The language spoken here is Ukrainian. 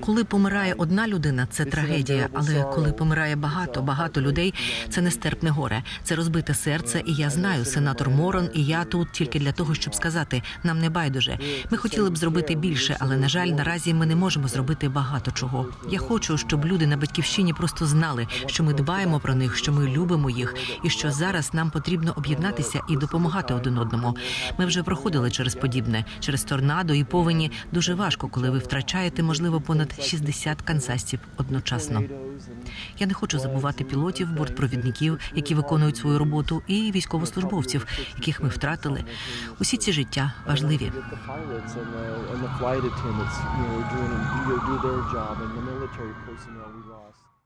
Коли помирає одна людина, це трагедія. Але коли помирає багато, багато людей, це нестерпне горе. Це розбите серце. І я знаю, сенатор Морон, і я тут тільки для того, щоб сказати, нам не байдуже. Ми хотіли б зробити більше, але на жаль, наразі ми не можемо зробити багато чого. Я хочу, щоб люди на батьківщині просто знали, що ми дбаємо про них, що ми любимо їх, і що зараз нам потрібно об'єднатися і допомагати один одному. Ми вже проходили через подібне, через торнадо і повені. Дуже важко, коли ви втрачаєте, можливо, понад 60 канзасців одночасно. Я не хочу забувати пілотів, бортпровідників, які виконують свою роботу, і військовослужбовців, яких ми втратили. Усі ці життя важливі. and the.